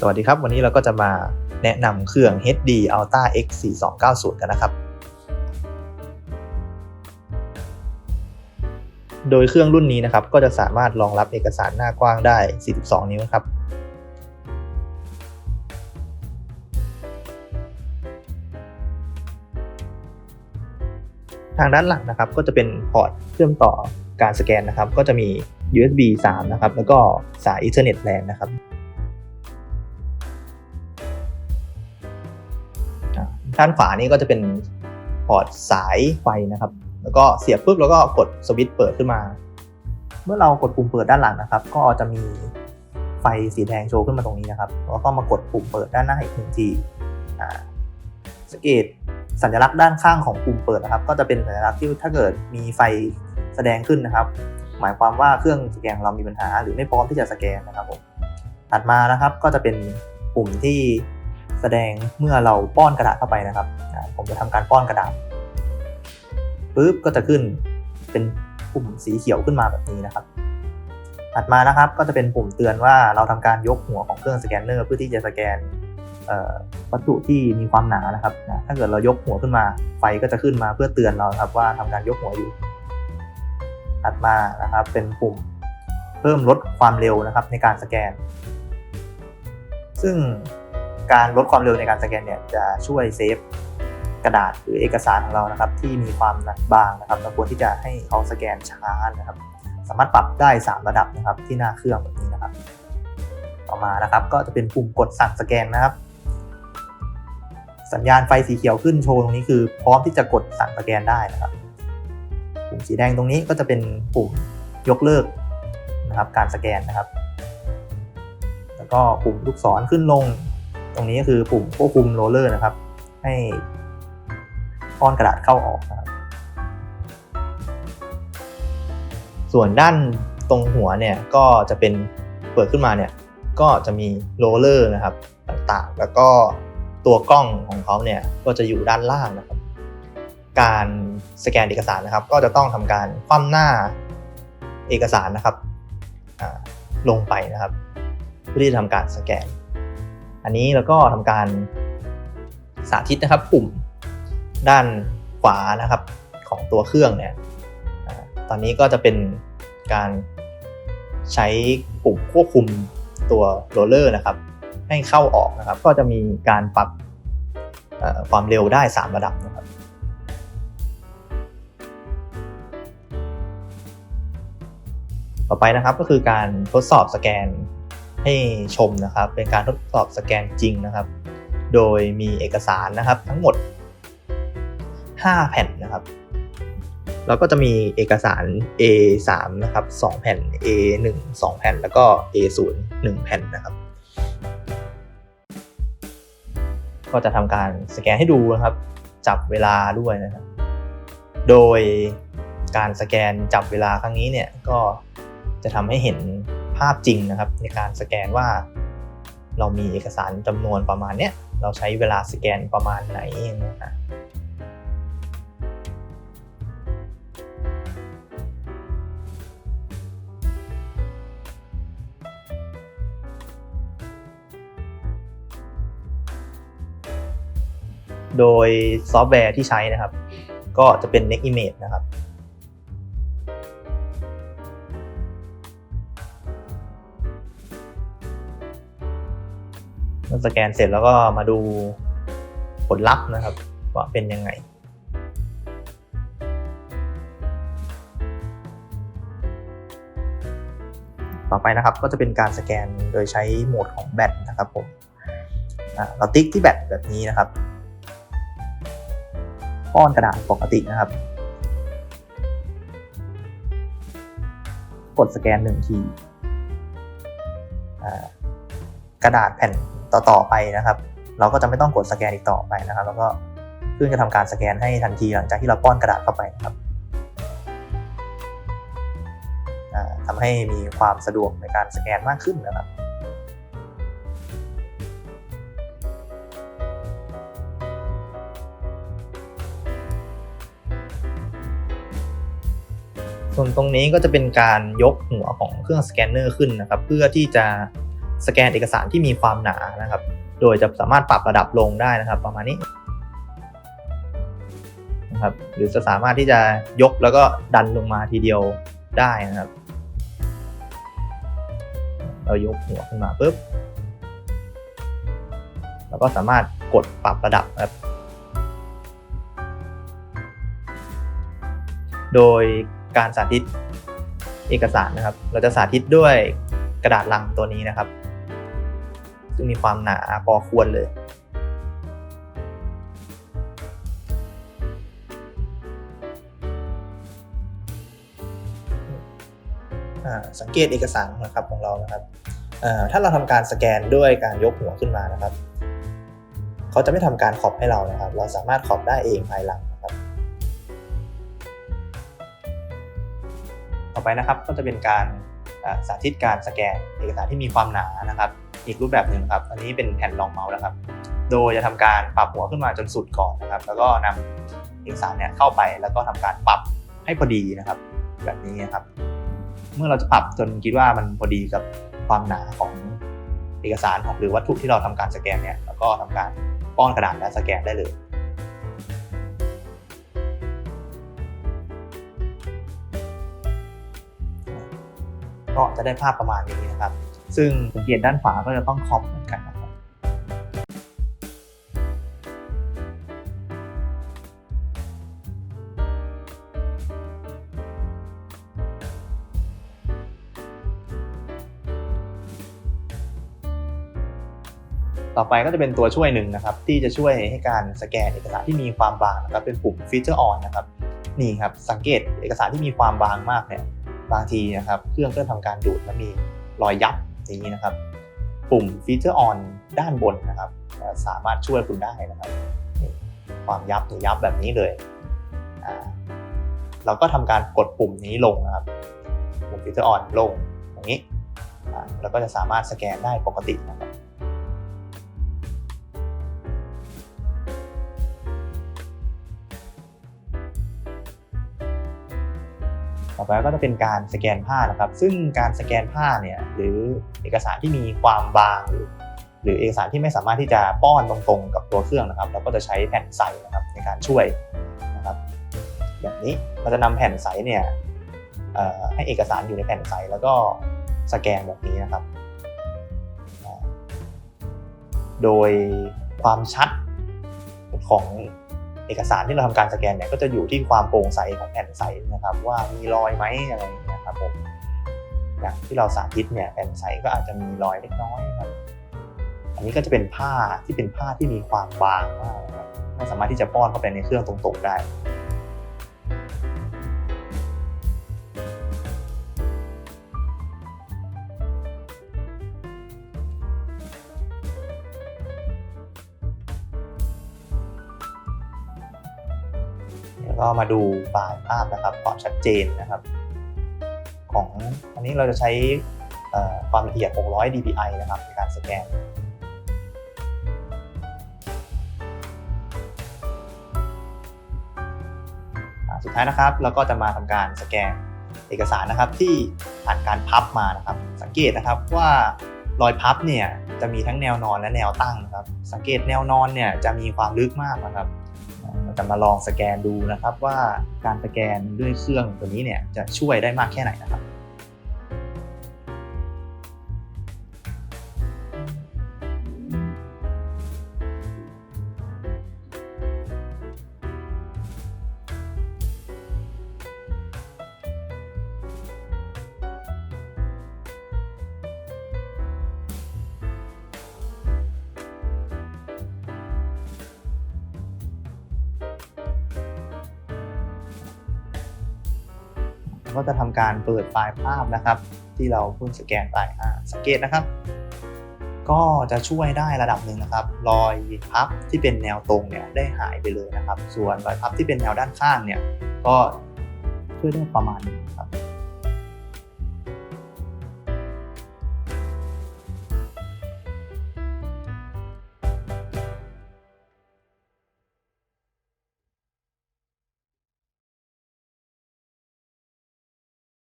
สวัสดีครับ วันนี้เราก็จะมาแนะนำเครื่อง HD Ultra X 4290กันนะครับ โดยเครื่องรุ่นนี้นะครับ ก็จะสามารถรองรับเอกสารหน้ากว้างได้ 42 นิ้วครับทางด้านหลังนะครับก็จะเป็นพอร์ตเชื่อมต่อการสแกนนะครับ ก็จะมี USB 3 นะครับ แล้วก็สาย Ethernet LAN นะครับ ด้านขวานี้ก็จะเป็นพอร์ตสายไฟนะครับ แล้วก็เสียบปุ๊บแล้วก็กดสวิตช์เปิดขึ้นมา เมื่อเรากดปุ่มเปิดด้านหลังนะครับ ก็จะมีไฟสีแดงโชว์ขึ้นมาตรงนี้นะครับ แล้วก็มากดปุ่มเปิดด้านหน้าอีกหนึ่งทีสังเกตสัญลักษณ์ด้านข้างของปุ่มเปิดนะครับ ก็จะเป็นสัญลักษณ์ที่ถ้าเกิดมีไฟแสดงขึ้นนะครับ หมายความว่าเครื่องสแกนเรามีปัญหา หรือไม่พร้อมที่จะสแกนนะครับผมถัดมานะครับก็จะเป็นปุ่มที่ แสดงเมื่อเราป้อนกระดาษเข้าไปนะครับ ผมจะทำการป้อนกระดาษปุ๊บก็จะขึ้นเป็นปุ่มสีเขียวขึ้นมาแบบนี้นะครับ ถัดมานะครับก็จะเป็นปุ่มเตือนว่าเราทำการยกหัวของเครื่องสแกนเนอร์เพื่อที่จะสแกนวัตถุที่มีความหนานะครับนะถ้าเกิดเรายกหัวขึ้นมา ไฟก็จะขึ้นมาเพื่อเตือนเราครับว่าทำการยกหัวอยู่ ถัดมานะครับเป็นปุ่มเพิ่มลดความเร็วนะครับในการสแกน ซึ่ง การลดความเร็วในการสแกนเนี่ยจะช่วยเซฟกระดาษหรือเอกสารของเรานะครับที่มีความหนักบางนะครับเราควรที่จะให้เขาสแกนช้านะครับ สามารถปรับได้ 3 ระดับนะครับที่หน้าเครื่องแบบนี้นะครับ ต่อมานะครับก็จะเป็นปุ่มกดสั่งสแกนนะครับ สัญญาณไฟสีเขียวขึ้นโชว์ตรงนี้คือ พร้อมที่จะกดสั่งสแกนได้นะครับ ปุ่มสีแดงตรงนี้ก็จะเป็นปุ่มยกเลิกนะครับการสแกนนะครับ แล้วก็ปุ่มลูกศรขึ้นลง ตรงนี้ก็คือปุ่มควบคุมโรลเลอร์นะครับ ให้ป้อนกระดาษเข้าออกนะครับ ส่วนด้านตรงหัวเนี่ยก็จะเป็นเปิดขึ้นมาเนี่ยก็จะมีโรลเลอร์นะครับต่างๆ แล้วก็ตัวกล้องของเขาเนี่ยก็จะอยู่ด้านล่างนะครับ การสแกนเอกสารนะครับ ก็จะต้องทำการคว่ำหน้าเอกสารนะครับลงไปนะครับ เพื่อที่จะทำการสแกน อันนี้แล้วก็ทำการสาธิตนะครับ ปุ่มด้านขวานะครับของตัวเครื่องเนี่ยตอนนี้ก็จะเป็นการใช้ปุ่มควบคุมตัวโรลเลอร์นะครับ ให้เข้าออกนะครับ ก็จะมีการปรับความเร็วได้ 3 ระดับนะครับต่อไปนะครับก็คือการทดสอบสแกน ให้ชมนะครับ เป็นการทดสอบสแกนจริงนะครับ โดยมีเอกสารนะครับทั้งหมด 5 แผ่นนะครับ แล้วก็จะมีเอกสาร A3 นะครับ 2 แผ่น A1 2 แผ่น แล้วก็ A0 1 แผ่นนะครับ ก็จะทำการสแกนให้ดูนะครับ จับเวลาด้วยนะครับ โดยการสแกนจับเวลาครั้งนี้เนี่ยก็จะทำให้เห็น ภาพจริงนะครับ ในการสแกนว่า เรามีเอกสารจำนวนประมาณเนี้ยเราใช้เวลาสแกนประมาณไหนนะฮะโดยซอฟต์แวร์ที่ใช้นะครับ ก็จะเป็น Next Image นะครับ สแกนเสร็จแล้วก็มาดูผลลัพธ์นะครับ ว่าเป็นยังไง ต่อไปนะครับก็จะเป็นการสแกนโดยใช้โหมดของแบตนะครับผมเราติ๊กที่แบตแบบนี้นะครับป้อนกระดาษปกตินะครับ กดสแกนหนึ่งที กระดาษแผ่น ต่อๆไปนะครับ เราก็จะไม่ต้องกดสแกนอีกต่อไปนะครับ แล้วก็เครื่องจะทำการสแกนให้ทันทีหลังจากที่เราป้อนกระดาษเข้าไปนะครับอ่าทำให้มีความสะดวกในการสแกนมากขึ้นนะครับส่วนตรงนี้ก็จะเป็นการยกหัวของเครื่องสแกนเนอร์ขึ้นนะครับ เพื่อที่จะ สแกนเอกสารที่มีความหนานะครับ โดยจะสามารถปรับระดับลงได้นะครับ ประมาณนี้นะครับ หรือจะสามารถที่จะยกแล้วก็ดันลงมาทีเดียวได้นะครับ เรายกหัวขึ้นมาปุ๊บเราก็สามารถกดปรับระดับนะครับ โดยการสาธิตเอกสารนะครับ เราจะสาธิตด้วยกระดาษลังตัวนี้นะครับ ซึ่งมีความหนาพอควรเลยสังเกตเอกสารนะครับของเรานะครับถ้าเราทำการสแกนด้วยการยกหัวขึ้นมานะครับ เขาจะไม่ทำการขอบให้เรานะครับ เราสามารถขอบได้เองภายหลังนะครับ ต่อไปนะครับก็จะเป็นการสาธิตการสแกนเอกสารที่มีความหนานะครับ อีกรูปแบบหนึ่งครับ อันนี้เป็นแผ่นรองเมาส์นะครับ โดยจะทำการปรับหัวขึ้นมาจนสุดก่อนนะครับ แล้วก็นำเอกสารเนี่ยเข้าไปแล้วก็ทำการปรับให้พอดีนะครับ แบบนี้นะครับ เมื่อเราจะปรับจนคิดว่ามันพอดีกับความหนาของเอกสารหรือวัตถุที่เราทำการสแกนเนี่ยแล้วก็ทำการป้อนกระดาษและสแกนได้เลยก็จะได้ภาพประมาณนี้นะครับ ซึ่งสังเกตด้านขวาก็จะต้องครอปเหมือนกันนะครับต่อไปก็จะเป็นตัวช่วยหนึ่งนะครับ ที่จะช่วยให้การสแกนเอกสารที่มีความบางนะครับเป็นปุ่มฟีเจอร์ออนนะครับนี่ครับสังเกตเอกสารที่มีความบางมากเนี่ยบางทีนะครับ เครื่องก็ทำการดูดและมีรอยยับ นี้นะครับ ปุ่มฟีเจอร์ออนด้านบนนะครับ สามารถช่วยคุณได้นะครับ ความยับหรือยับแบบนี้เลยเราก็ทำการกดปุ่มนี้ลงนะครับ ปุ่มฟีเจอร์ออนลงอย่างนี้เราก็จะสามารถสแกนได้ปกตินะครับ ไปก็จะเป็นการสแกนผ้านะครับ ซึ่งการสแกนผ้าเนี่ยหรือเอกสารที่มีความบางหรือหรือเอกสารที่ไม่สามารถที่จะป้อนตรงๆ กับตัวเครื่องนะครับเราก็จะใช้แผ่นใสนะครับในการช่วยนะครับแบบนี้เราจะนำแผ่นใสเนี่ยให้เอกสารอยู่ในแผ่นใสแล้วก็สแกนแบบนี้นะครับ โดยความชัดของ เอกสารที่เราทำการสแกนเนี่ยก็จะอยู่ที่ความโปร่งใสของแผ่นใสนะครับ ว่ามีรอยไหมอะไรอย่างเงี้ยครับผมอย่างที่เราสาธิตเนี่ยแผ่นใสก็อาจจะมีรอยเล็กน้อยครับ อันนี้ก็จะเป็นผ้าที่เป็นผ้าที่มีความบางมากครับไม่สามารถที่จะป้อนเข้าไปในเครื่องตรงๆได้ ก็มาดูไฟล์ภาพนะครับความชัดเจนนะครับ ของอันนี้เราจะใช้ความละเอียด 600 dpi นะครับในการสแกนสุดท้ายนะครับเราก็จะมาทำการสแกนเอกสารนะครับที่ผ่านการพับมานะครับ สังเกตนะครับว่ารอยพับเนี่ยจะมีทั้งแนวนอนและแนวตั้งนะครับ สังเกตแนวนอนเนี่ยจะมีความลึกมากนะครับ เราจะมาลองสแกนดูนะครับว่าการสแกนด้วยเครื่องตัวนี้เนี่ยจะช่วยได้มากแค่ไหนนะครับ ก็จะทำการเปิดไฟล์ภาพนะครับ ที่เราเพิ่งสแกนไปสังเกตนะครับ ก็จะช่วยได้ระดับหนึ่งนะครับ รอยพับที่เป็นแนวตรงเนี่ยได้หายไปเลยนะครับ ส่วนรอยพับที่เป็นแนวด้านข้างเนี่ยก็ช่วยได้ประมาณนึงครับ